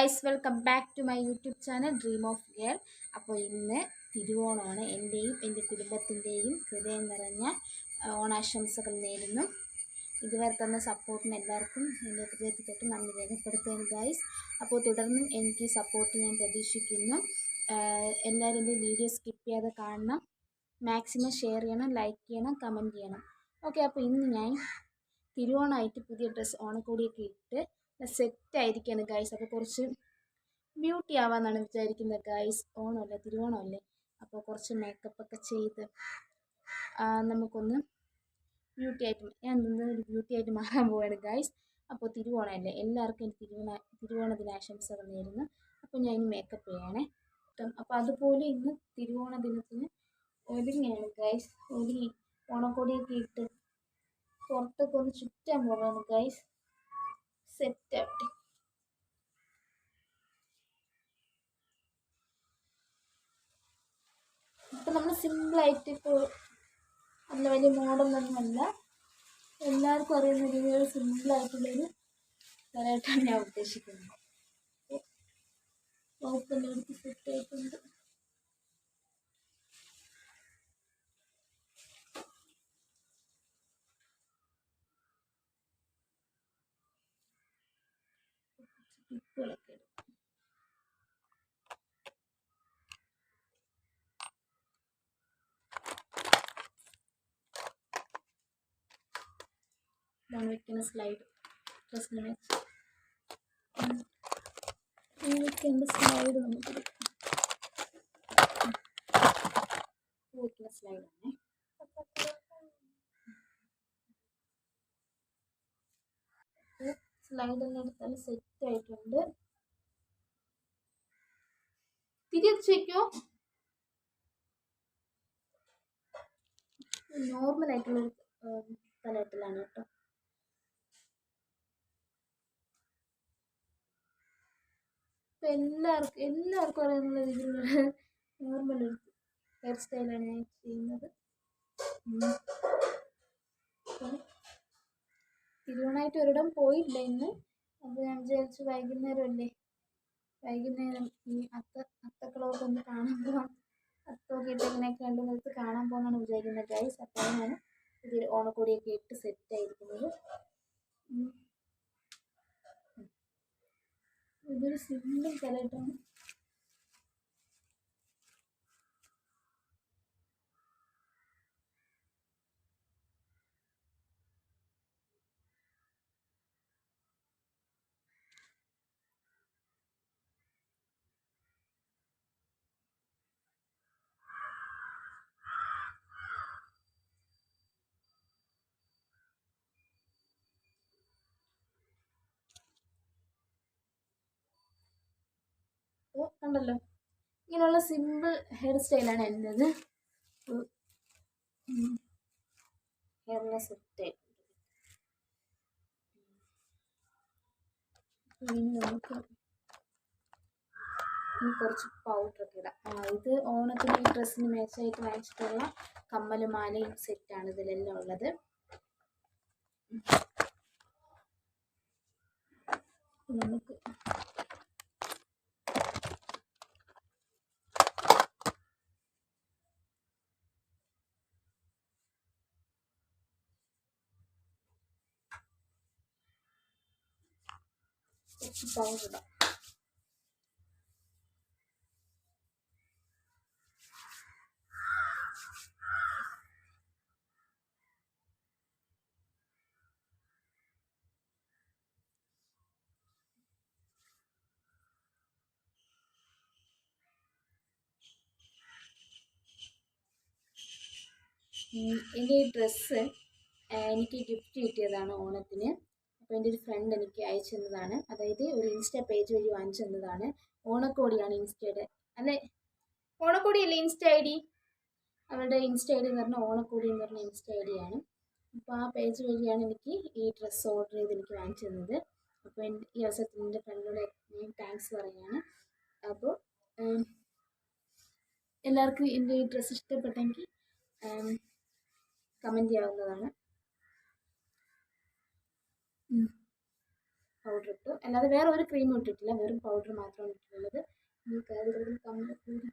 Guys welcome back to my YouTube channel dream of girl. അപ്പോൾ ഇന്ന് തിരുവോണമാണ്. എന്റെയും എന്റെ കുടുംബത്തിന്റെയും ഹൃദയം നിറഞ്ഞ ഓണാശംസകൾ നേരുന്നു. ഇതുവരെ തന്ന സപ്പോർട്ടിന് എല്ലാവർക്കും എന്റെ ഹൃദയത്തിലേക്ക് നന്ദി രേഖപ്പെടുത്തുകയാണ് ഗായ്സ് അപ്പോൾ തുടർന്നും എനിക്ക് സപ്പോർട്ട് ഞാൻ പ്രതീക്ഷിക്കുന്നു. എല്ലാവരും എന്റെ വീഡിയോ സ്കിപ്പ് ചെയ്യാതെ കാണണം. മാക്സിമം ഷെയർ ചെയ്യണം ലൈക്ക് ചെയ്യണം കമന്റ് ചെയ്യണം. ഓക്കെ അപ്പോൾ ഇന്ന് ഞാൻ തിരുവോണമായിട്ട് പുതിയ ഡ്രസ്സ് ഓണക്കോടിയൊക്കെ ഇട്ട് സെറ്റ് ആയിരിക്കുകയാണ് ഗൈസ് അപ്പോൾ കുറച്ച് ബ്യൂട്ടി ആവാന്നാണ് വിചാരിക്കുന്നത് ഗൈസ് ഓണമല്ലേ? തിരുവോണമല്ലേ? അപ്പോൾ കുറച്ച് മേക്കപ്പ് ഒക്കെ ചെയ്ത് നമുക്കൊന്ന് ബ്യൂട്ടി ആയിട്ട് ഞാൻ നിന്ന് ഒരു ബ്യൂട്ടി ആയിട്ട് മാറാൻ പോവാണ് ഗൈസ് അപ്പോൾ തിരുവോണമല്ലേ? എല്ലാവർക്കും എനിക്ക് തിരുവോണ തിരുവോണ ദിനാശംസകൾ നേരുന്നു. അപ്പോൾ ഞാൻ ഇനി മേക്കപ്പ് ചെയ്യണേ. അപ്പോൾ അതുപോലെ ഇന്ന് തിരുവോണ ദിനത്തിന് ഒരുങ്ങിയാണ് ഗൈസ് ഒരുങ്ങി ഓണക്കോടിയൊക്കെ ഇട്ട് പുറത്തൊക്കെ ഒന്ന് ചുറ്റാൻ പോവാണ് ഗൈസ് സെറ്റ് ആവട്ടെ ഇപ്പം നമ്മൾ സിമ്പിളായിട്ട് ഇപ്പോൾ അല്ല വലിയ മോഡലൊന്നുമല്ല. എല്ലാവർക്കും അറിയുന്ന രീതിയിൽ സിമ്പിളായിട്ടുള്ളൊരു തലയായിട്ടാണ് ഞാൻ ഉദ്ദേശിക്കുന്നത്. എടുത്ത് സെറ്റ് ക്ലിപ്പുകളൊക്കെ എടുക്കും ഇതാണ് വെക്കുന്ന സ്ലൈഡ്. ഡ്രസ്സിന് വെച്ച് ഈ വെക്കേണ്ട സ്ലൈഡ് നമുക്ക് വെക്കുന്ന സ്ലൈഡാണേ. സ്ലൈഡെല്ലാം എടുത്താൽ സെറ്റ് ആയിട്ടുണ്ട്. തിരിച്ച് വയ്ക്കോ നോർമൽ ആയിട്ടുള്ളൊരു തലയിട്ടലാണ് കേട്ടോ. ഇപ്പം എല്ലാവർക്കും എല്ലാവർക്കും അറിയാവുന്ന രീതിയിലുള്ള നോർമൽ ഒരു ഹെയർ സ്റ്റൈലാണ് ഞാൻ ചെയ്യുന്നത്. തിരുവോണമായിട്ട് ഒരിടം പോയില്ല ഇന്ന് അപ്പോൾ ഞാൻ വിചാരിച്ചു വൈകുന്നേരം അല്ലേ വൈകുന്നേരം ഈ അത്ത അത്തക്കളൊക്കെ ഒന്ന് കാണാൻ പോകാം അത്തൊക്കെ ഇട്ട് ഇങ്ങനെയൊക്കെ രണ്ട് നിലത്ത് കാണാൻ പോകുന്നതാണ് വിചാരിക്കുന്നത് ഗൈസ് അപ്പോൾ ഞാൻ ഇതിൽ ഓണക്കോടിയൊക്കെ ഇട്ട് സെറ്റ് ആയിരിക്കുന്നത്. ഉം. ഇതൊരു സിമ്പിൾ കലയിട്ടാണ് ഓ കണ്ടല്ലോ. ഇങ്ങനെയുള്ള സിമ്പിൾ ഹെയർ സ്റ്റൈലാണ് എന്റെത്. ഹെയറിനെ നമുക്ക് കുറച്ച് പൗഡറൊക്കെ ഇടാം. ഇത് ഓണത്തിന് ഈ ഡ്രസ്സിന് മേച്ചായിട്ട് വാങ്ങിച്ചിട്ടുള്ള കമ്മലും മാലയും സെറ്റാണ് ഇതിലെല്ലാം ഉള്ളത്. നമുക്ക് ഇടാം ഡ്രസ്സ് എനിക്ക് ഗിഫ്റ്റ് കിട്ടിയതാണ് ഓണത്തിന്. അപ്പോൾ എന്റെ ഒരു ഫ്രണ്ട് എനിക്ക് അയച്ചു തന്നതാണ്. അതായത് ഒരു ഇൻസ്റ്റ പേജ് വഴി വാങ്ങിച്ചു തന്നതാണ്. ഓണക്കോടിയാണ് ഇൻസ്റ്റയുടെ അല്ലെ? ഓണക്കോടി അല്ലേ ഇൻസ്റ്റ ഐ ഡി? അവരുടെ ഇൻസ്റ്റ ഐ ഡി എന്ന് പറഞ്ഞാൽ ഓണക്കോടി എന്ന് പറഞ്ഞ ഇൻസ്റ്റ ഐ ഡി ആണ്. അപ്പോൾ ആ പേജ് വഴിയാണ് എനിക്ക് ഈ ഡ്രസ്സ് ഓർഡർ ചെയ്ത് എനിക്ക് വാങ്ങിച്ചു തന്നത്. അപ്പോൾ എന്റെ ഈ അവസരത്തിൽ എന്റെ ഫ്രണ്ടിനോട് ഞാൻ താങ്ക്സ് പറയുകയാണ്. അപ്പോൾ എല്ലാവർക്കും എന്റെ ഈ ഡ്രസ്സ് ഇഷ്ടപ്പെട്ടെങ്കിൽ കമന്റ് ചെയ്യാവുന്നതാണ്. പൗഡർ ഇട്ടു. അല്ലാതെ വേറെ ഒരു ക്രീമും ഇട്ടിട്ടില്ല. വെറും പൗഡർ മാത്രമാണ് ഇട്ടിട്ടുള്ളത്. കയറുകളിൽ കമ്മൽ കൂടി.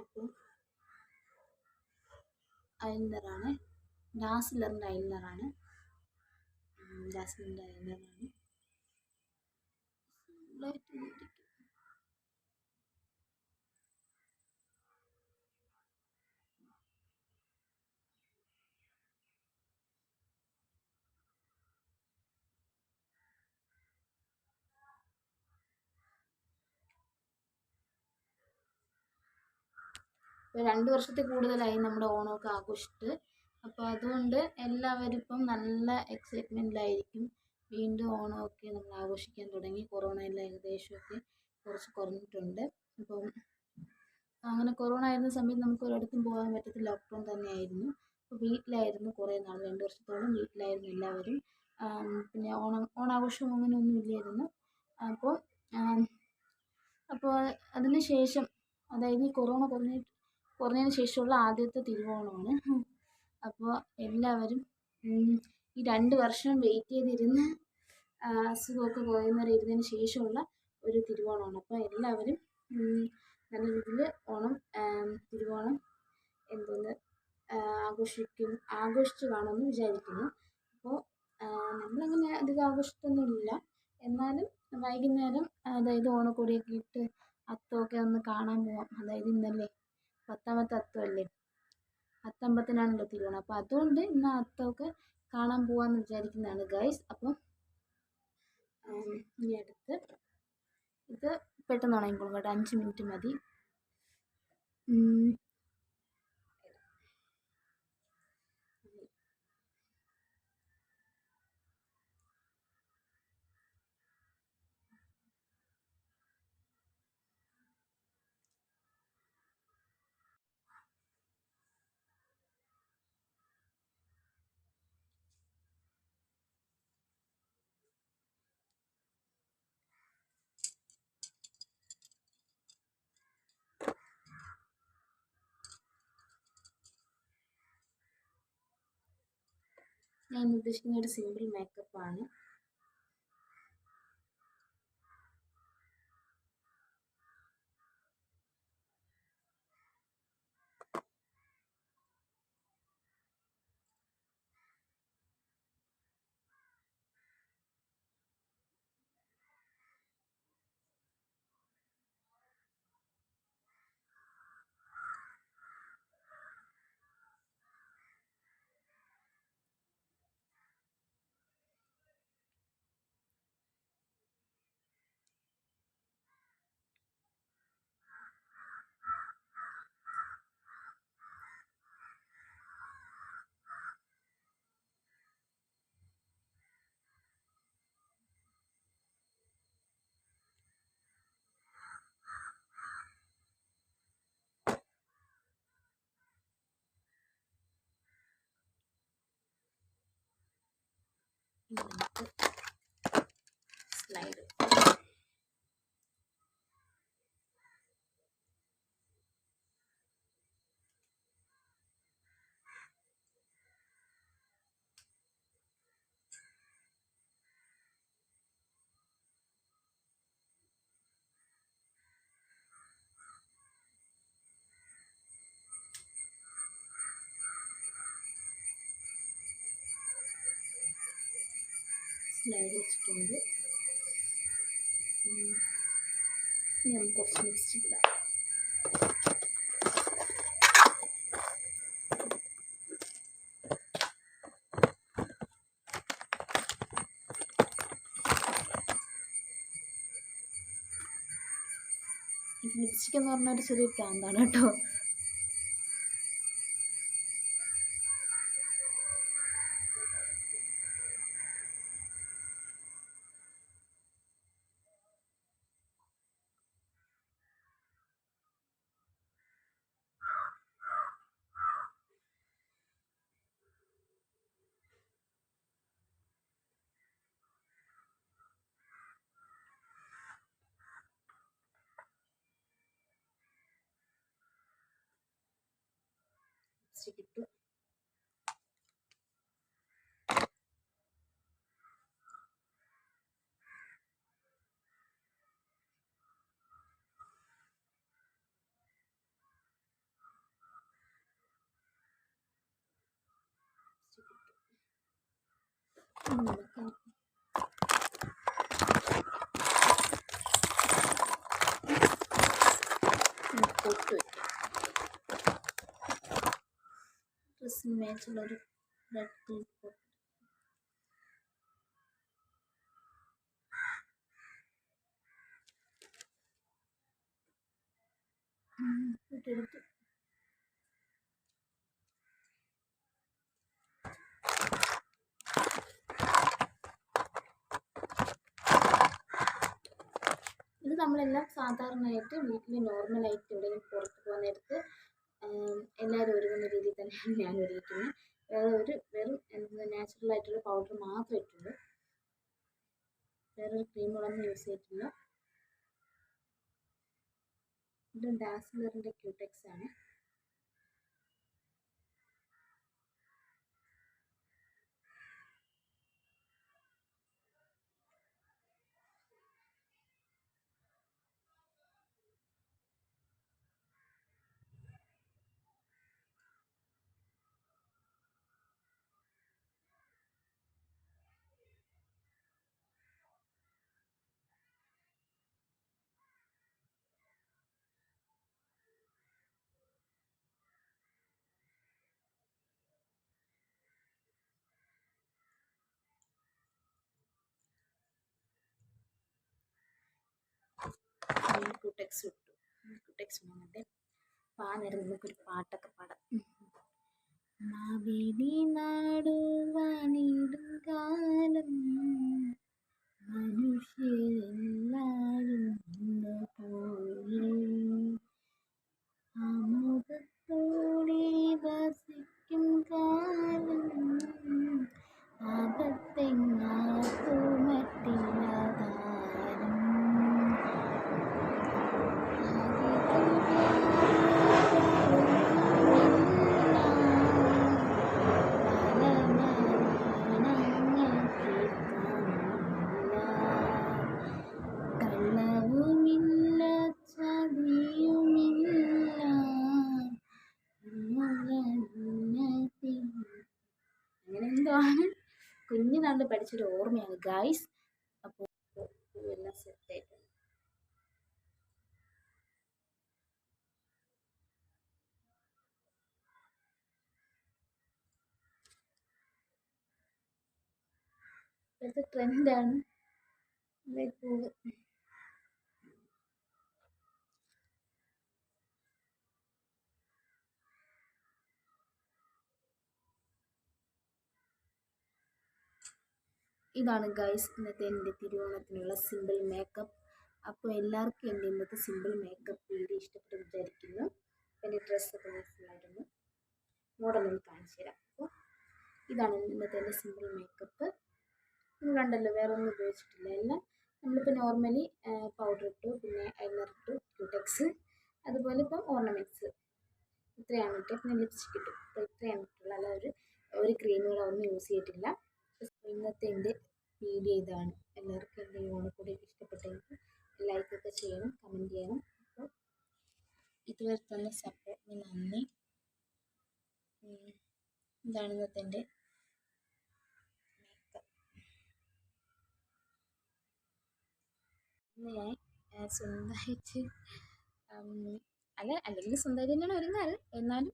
അപ്പോൾ ഐലൈനറാണ് ഡാസിലറിന്റെ ഐലൈനറാണ് ഡാസിലറിന്റെ ഐലൈനറാണ് ഇപ്പോൾ രണ്ട് വർഷത്തിൽ കൂടുതലായി നമ്മുടെ ഓണമൊക്കെ ആഘോഷിച്ചിട്ട്. അപ്പോൾ അതുകൊണ്ട് എല്ലാവരും ഇപ്പം നല്ല എക്സൈറ്റ്മെന്റിലായിരിക്കും വീണ്ടും ഓണമൊക്കെ നമ്മൾ ആഘോഷിക്കാൻ തുടങ്ങി. കൊറോണ എല്ലാം ഏകദേശമൊക്കെ കുറച്ച് കുറഞ്ഞിട്ടുണ്ട്. അപ്പം അങ്ങനെ കൊറോണ ആയിരുന്ന സമയത്ത് നമുക്ക് ഒരിടത്തും പോകാൻ പറ്റത്തില്ല. ലോക്ക്ഡൗൺ തന്നെയായിരുന്നു. അപ്പോൾ വീട്ടിലായിരുന്നു കുറേ നാൾ. രണ്ട് വർഷത്തോളം വീട്ടിലായിരുന്നു എല്ലാവരും. പിന്നെ ഓണം ഓണാഘോഷം അങ്ങനെ ഒന്നും ഇല്ലായിരുന്നു. അപ്പോൾ അപ്പോൾ അതിന് ശേഷം അതായത് ഈ കൊറോണ കുറഞ്ഞിട്ട് കുറഞ്ഞതിന് ശേഷമുള്ള ആദ്യത്തെ തിരുവോണമാണ്. അപ്പോൾ എല്ലാവരും ഈ രണ്ട് വർഷം വെയിറ്റ് ചെയ്തിരുന്ന് അസുഖമൊക്കെ പോയെന്ന് വരെ ഇരുന്നതിന് ശേഷമുള്ള ഒരു തിരുവോണമാണ്. അപ്പോൾ എല്ലാവരും നല്ല രീതിയിൽ ഓണം തിരുവോണം എന്തോന്ന് ആഘോഷിക്കും ആഘോഷിച്ച് കാണുമെന്ന് വിചാരിക്കുന്നു. അപ്പോൾ നമ്മളങ്ങനെ അധികം ആഘോഷിച്ചൊന്നുമില്ല. എന്നാലും വൈകുന്നേരം അതായത് ഓണക്കോടിയൊക്കെ ഇട്ട് അത്തമൊക്കെ ഒന്ന് കാണാൻ പോവാം. അതായത് ഇന്നല്ലേ പത്താമത്തെ അത്തമല്ലേ അത്തമ്പത്തിനാണല്ലോ തിരുവോണം. അപ്പോൾ അതുകൊണ്ട് ഇന്ന് അത്തമൊക്കെ കാണാൻ പോവാന്ന് വിചാരിക്കുന്നതാണ് ഗൈസ് അപ്പം ഇനി അടുത്ത് ഇത് പെട്ടെന്ന് ഉണങ്ങിക്കോളും കേട്ടോ. അഞ്ച് മിനിറ്റ് മതി. ഞാൻ ഉദ്ദേശിക്കുന്ന ഒരു സിമ്പിൾ മേക്കപ്പാണ് നമുക്ക് സ്ലൈഡ് വെച്ചിട്ടുണ്ട്. ഇനി നമുക്ക് കുറച്ച് ലിപ്സ്റ്റിക് ഇടാം. ലിപ്സ്റ്റിക് എന്ന് പറഞ്ഞാൽ ഒരു ചെറിയ പ്രാന്താണ് കേട്ടോ. ലിപ്സ്റ്റിക് ഇട്ടു ഇനി നമുക്ക് നമുക്ക് പൊട്ട് വയ്ക്കാം ഡ്രസ്സിന് മാച്ചുള്ളൊരു റെഡ് കളർ ഇട്ടെടുത്തു ഇത് നമ്മളെല്ലാം സാധാരണയായിട്ട് വീട്ടിൽ നോർമലായിട്ട് എവിടെയെങ്കിലും പുറത്ത് പോകുന്ന നേരത്ത് എല്ലാവരും ഒരുങ്ങുന്ന രീതിയിൽ തന്നെയാണ് ഞാൻ ഒരുങ്ങിക്കുന്നത് വേറെ ഒരു വെറും നാച്ചുറൽ ആയിട്ടുള്ള പൗഡർ മാത്രമേ ഇട്ടുള്ളൂ. വേറൊരു ക്രീമുകളൊന്നും യൂസ് ചെയ്തിട്ടില്ല. ഇത് ഡാസ്ലറിന്റെ ക്യൂടെക്സ് ആണ്. ക്യൂടെക്സ് ഇട്ടു. ടെക്സ് അപ്പോൾ ആ നേരം നമുക്കൊരു പാട്ടൊക്കെ പാടാം. മാവേലി നാടുവാനിടും കാലം. മനുഷ്യരെല്ലാരും പോയി എന്തോ ആണ് കുഞ്ഞിനാണ്ട് പഠിച്ചൊരു ഓർമ്മയാണ് ഗായ്സ്. അപ്പോൾ എല്ലാം സെറ്റായിട്ടുണ്ട് ഇപ്പോഴത്തെ ട്രെൻഡാണ് പൂവ് ഇതാണ് ഗൈസ് ഇന്നത്തെ എന്റെ തിരുവോണത്തിനുള്ള സിമ്പിൾ മേക്കപ്പ് അപ്പോൾ എല്ലാവർക്കും എന്റെ ഇന്നത്തെ സിമ്പിൾ മേക്കപ്പ് വീഡിയോ ഇഷ്ടപ്പെട്ടു വിചാരിക്കുന്നു. എന്റെ ഡ്രസ്സൊക്കെ മനസ്സിലായിരുന്നു മോഡലൊന്ന് കാണിച്ചു തരാം. അപ്പോൾ ഇതാണ് ഇന്നത്തെ എന്റെ സിമ്പിൾ മേക്കപ്പ് നിങ്ങൾ കണ്ടല്ലോ വേറെ ഒന്നും ഉപയോഗിച്ചിട്ടില്ല. എല്ലാം നമ്മളിപ്പോൾ നോർമലി പൗഡർ ഇട്ടു പിന്നെ ഐലർ ഇട്ടു ക്യൂടെക്സ് അതുപോലെ ഇപ്പം ഓർണമെന്റ്സ് ഇത്രയാണ് ഇട്ടത് പിന്നെ ലിപ്സ്റ്റിക് ഇട്ടു. അപ്പോൾ ഇത്രയാണ് ഇട്ടുള്ളത് അല്ല ഒരു ഒരു ക്രീമുകളൊന്നും യൂസ് ചെയ്തിട്ടില്ല. ഇന്നത്തെ എന്റെ വീഡിയോ ഇതാണ്. എല്ലാവർക്കും എന്റെ ഈ ഓണക്കൂടിയൊക്കെ ഇഷ്ടപ്പെട്ടെങ്കിൽ ലൈക്കൊക്കെ ചെയ്യണം കമന്റ് ചെയ്യണം. അപ്പോൾ ഇതുവരെ തന്നെ സപ്പോർട്ടിന് നന്ദി. ഇതാണ് ഇന്നത്തെ എന്റെ ഞാൻ സ്വന്തമായിട്ട് അല്ല അല്ലെങ്കിൽ സ്വന്തമായിട്ട് തന്നെയാണ് ഒരുങ്ങാറ്. എന്നാലും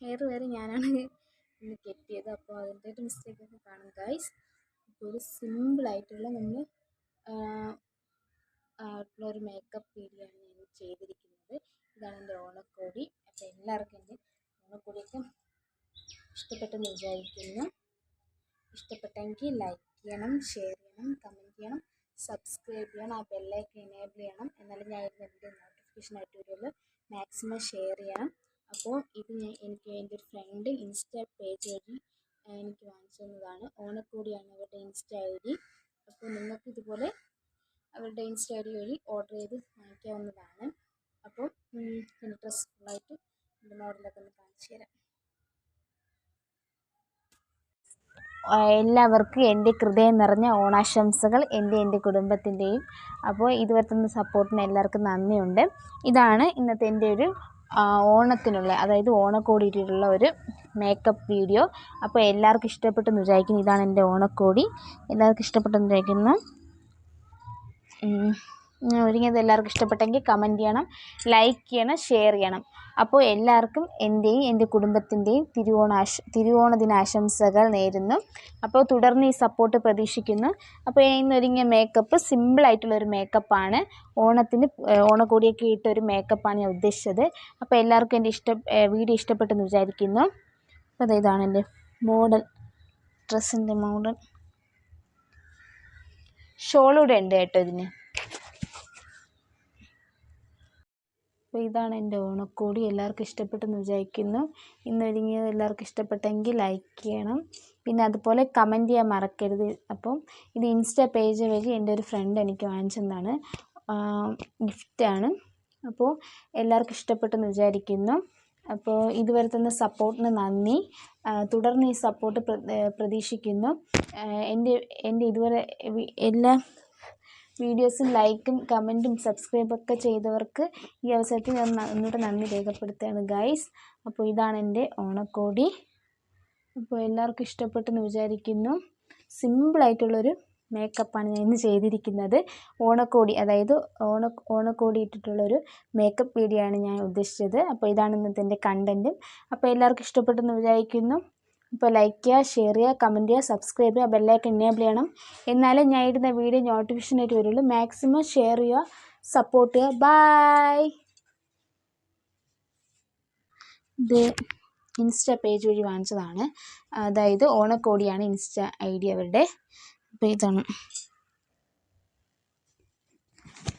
ഹെയർ വേറെ ഞാനാണ് ഇന്ന് കെട്ടിയത് അപ്പോൾ അതിന്റെ ഒരു മിസ്റ്റേക്ക് ഒക്കെ കാണും ഗൈസ് അപ്പോൾ ഒരു സിമ്പിളായിട്ടുള്ള നമ്മൾ ആയിട്ടുള്ള ഒരു മേക്കപ്പ് വീഡിയോ ആണ് ഞാൻ ചെയ്തിരിക്കുന്നത്. ഇതാണ് എന്റെ ഓണക്കോടി. അപ്പോൾ എല്ലാവർക്കും എന്റെ ഓണക്കോടിയൊക്കെ ഇഷ്ടപ്പെട്ടെന്ന് വിചാരിക്കുന്നു. ഇഷ്ടപ്പെട്ടെങ്കിൽ ലൈക്ക് ചെയ്യണം ഷെയർ ചെയ്യണം കമന്റ് ചെയ്യണം സബ്സ്ക്രൈബ് ചെയ്യണം ആ ബെല്ലൈക്കൻ എനേബിൾ ചെയ്യണം. എന്നാലും ഞാൻ ഇതിന്റെ നോട്ടിഫിക്കേഷൻ ആയിട്ട് വരുമല്ലോ മാക്സിമം ഷെയർ ചെയ്യണം. അപ്പോൾ ഇത് ഞാൻ എനിക്ക് എന്റെ ഒരു ഫ്രണ്ട് ഇൻസ്റ്റാ പേജ് വഴി എനിക്ക് വാങ്ങിച്ചു തന്നതാണ്. ഓണക്കോടിയാണ് അവരുടെ ഇൻസ്റ്റ ഐ ഡി. അപ്പോൾ നിങ്ങൾക്ക് ഇതുപോലെ അവരുടെ ഇൻസ്റ്റ ഐ ഡി വഴി ഓർഡർ ചെയ്ത് വാങ്ങിക്കാവുന്നതാണ്. അപ്പോൾ എന്റെ ഡ്രസ്സ് ഇത് മോഡലൊക്കെ ഒന്ന് കാണിച്ചു തരാം. എല്ലാവർക്കും എന്റെ ഹൃദയം നിറഞ്ഞ ഓണാശംസകൾ എന്റെ എന്റെ കുടുംബത്തിന്റെയും. അപ്പോൾ ഇതുവരെ തന്ന സപ്പോർട്ടിന് എല്ലാവർക്കും നന്ദിയുണ്ട്. ഇതാണ് ഇന്നത്തെ എന്റെ ഒരു ഓണത്തിനുള്ള അതായത് ഓണക്കോടിയിട്ടുള്ള ഒരു മേക്കപ്പ് വീഡിയോ അപ്പോൾ എല്ലാവർക്കും ഇഷ്ടപ്പെട്ടെന്ന് വിചാരിക്കുന്നു. ഇതാണ് എന്റെ ഓണക്കോടി. എല്ലാവർക്കും ഇഷ്ടപ്പെട്ടെന്ന് വിചാരിക്കുന്നു. ഒരുങ്ങിയത് എല്ലാവർക്കും ഇഷ്ടപ്പെട്ടെങ്കിൽ കമന്റ് ചെയ്യണം ലൈക്ക് ചെയ്യണം ഷെയർ ചെയ്യണം. അപ്പോൾ എല്ലാവർക്കും എന്റെയും എന്റെ കുടുംബത്തിന്റെയും തിരുവോണാശ തിരുവോണ ദിനാശംസകൾ നേരുന്നു. അപ്പോൾ തുടർന്ന് ഈ സപ്പോർട്ട് പ്രതീക്ഷിക്കുന്നു. അപ്പോൾ ഇന്നൊരുങ്ങിയ മേക്കപ്പ് സിമ്പിളായിട്ടുള്ളൊരു മേക്കപ്പാണ് ഓണത്തിന് ഓണക്കോടിയൊക്കെ ഇട്ടൊരു മേക്കപ്പാണ് ഞാൻ ഉദ്ദേശിച്ചത്. അപ്പോൾ എല്ലാവർക്കും എന്റെ ഇഷ്ട വീഡിയോ ഇഷ്ടപ്പെട്ടെന്ന് വിചാരിക്കുന്നു. അപ്പോൾ ഇതാണ് എന്റെ മോഡൽ ഡ്രസ്സിന്റെ മോഡൽ ഷോളൂടെ ഉണ്ട് കേട്ടോ ഇതിന്. അപ്പോൾ ഇതാണ് എന്റെ ഓണക്കോടി. എല്ലാവർക്കും ഇഷ്ടപ്പെട്ടെന്ന് വിചാരിക്കുന്നു. ഇന്നൊരുങ്ങിയത് എല്ലാവർക്കും ഇഷ്ടപ്പെട്ടെങ്കിൽ ലൈക്ക് ചെയ്യണം. പിന്നെ അതുപോലെ കമന്റ് ചെയ്യാൻ മറക്കരുത്. അപ്പം ഇത് ഇൻസ്റ്റ പേജ് വഴി എന്റെ ഒരു ഫ്രണ്ട് എനിക്ക് വാങ്ങിച്ചതാണ് ഗിഫ്റ്റാണ് അപ്പോൾ എല്ലാവർക്കും ഇഷ്ടപ്പെട്ടെന്ന് വിചാരിക്കുന്നു. അപ്പോൾ ഇതുവരെ തന്ന സപ്പോർട്ടിന് നന്ദി. തുടർന്ന് ഈ സപ്പോർട്ട് പ്രതീക്ഷിക്കുന്നു. എന്റെ എന്റെ ഇതുവരെ എല്ലാ വീഡിയോസും ലൈക്കും കമന്റും സബ്സ്ക്രൈബൊക്കെ ചെയ്തവർക്ക് ഈ അവസരത്തിൽ ഞാൻ ഒന്നുകൂടെ നന്ദി രേഖപ്പെടുത്തുകയാണ് ഗൈസ്. അപ്പോൾ ഇതാണ് എന്റെ ഓണക്കോടി. അപ്പോൾ എല്ലാവർക്കും ഇഷ്ടപ്പെട്ടെന്ന് വിചാരിക്കുന്നു. സിമ്പിളായിട്ടുള്ളൊരു മേക്കപ്പാണ് ഞാൻ ഇന്ന് ചെയ്തിരിക്കുന്നത്. ഓണക്കോടി അതായത് ഓണ ഓണക്കോടി ഇട്ടിട്ടുള്ളൊരു മേക്കപ്പ് വീഡിയോ ആണ് ഞാൻ ഉദ്ദേശിച്ചത്. അപ്പോൾ ഇതാണ് ഇന്നത്തെ എന്റെ കണ്ടന്റും അപ്പോൾ എല്ലാവർക്കും ഇഷ്ടപ്പെട്ടെന്ന് വിചാരിക്കുന്നു. അപ്പോൾ ലൈക്ക് ചെയ്യുക ഷെയർ ചെയ്യുക കമന്റ് ചെയ്യുക സബ്സ്ക്രൈബ് ചെയ്യുക ബെല്ലൈക്കൺ എനേബിൾ ചെയ്യണം. എന്നാലേ ഞാൻ ഇടുന്ന വീഡിയോ നോട്ടിഫിക്കേഷൻ ആയിട്ട് വരുള്ളൂ. മാക്സിമം ഷെയർ ചെയ്യുക സപ്പോർട്ട് ചെയ്യുക. ബായ് ഇത് ഇൻസ്റ്റ പേജ് വഴി വാങ്ങിച്ചതാണ്. അതായത് ഓണക്കോടിയാണ് ഇൻസ്റ്റ ഐ ഡി അവരുടെ അപ്പോൾ ഇതാണ്.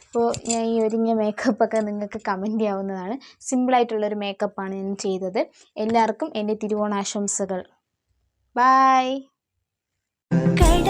അപ്പോൾ ഞാൻ ഈ ഒരുങ്ങിയ മേക്കപ്പൊക്കെ നിങ്ങൾക്ക് കമന്റ് ചെയ്യാവുന്നതാണ്. സിമ്പിളായിട്ടുള്ളൊരു മേക്കപ്പാണ് ഞാൻ ചെയ്തത്. എല്ലാവർക്കും എന്റെ തിരുവോണാശംസകൾ. ബായ് കട